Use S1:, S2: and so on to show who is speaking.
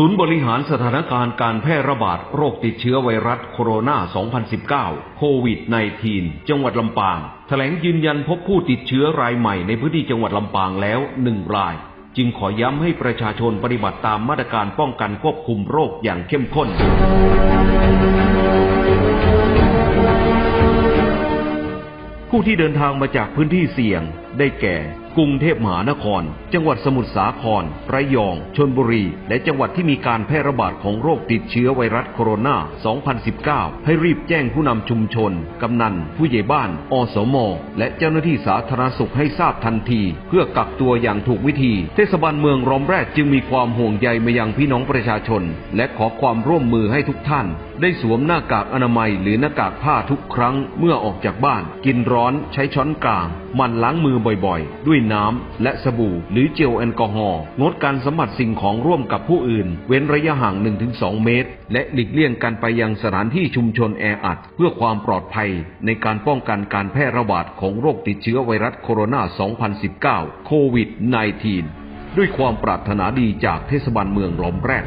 S1: ศูนย์บริหารสถานการณ์การแพร่ระบาดโรคติดเชื้อไวรัสโคโรนา 2019 โควิด -19 จังหวัดลำปางแถลงยืนยันพบผู้ติดเชื้อรายใหม่ในพื้นที่จังหวัดลำปางแล้วหนึ่งราย จึงขอย้ำให้ประชาชนปฏิบัติตามมาตรการป้องกันควบคุมโรคอย่างเข้มข้นผู้ที่เดินทางมาจากพื้นที่เสี่ยงได้แก่ กรุงเทพมหานคร จังหวัดสมุทรสาคร ระยอง ชนบุรี และจังหวัดที่มีการแพร่ระบาดของโรคติดเชื้อไวรัสโคโรนา 2019 ให้รีบแจ้งผู้นำชุมชน กำนัน ผู้ใหญ่บ้าน อสม และเจ้าหน้าที่สาธารณสุขให้ทราบทันที เพื่อกักตัวอย่างถูกวิธี เทศบาลเมืองรอมแรกจึงมีความห่วงใยมายังพี่น้องประชาชน และขอความร่วมมือให้ทุกท่าน ได้สวมหน้ากากอนามัยหรือหน้ากากผ้าทุกครั้งเมื่อออกจากบ้าน กินร้อนใช้ช้อนกลางมันล้างมือบ่อยๆ ด้วยน้ำและสบู่หรือเจลแอลกอฮอล์งดการสัมผัสสิ่งของร่วมกับผู้อื่น เว้นระยะห่าง 1-2 เมตร และหลีกเลี่ยงการไปยังสถานที่ชุมชนแออัด เพื่อความปลอดภัยในการป้องกันการแพร่ระบาดของโรคติดเชื้อไวรัสโคโรนา 2019 โควิด -19 ด้วยความปรารถนาดีจากเทศบาลเมืองหลอมแรก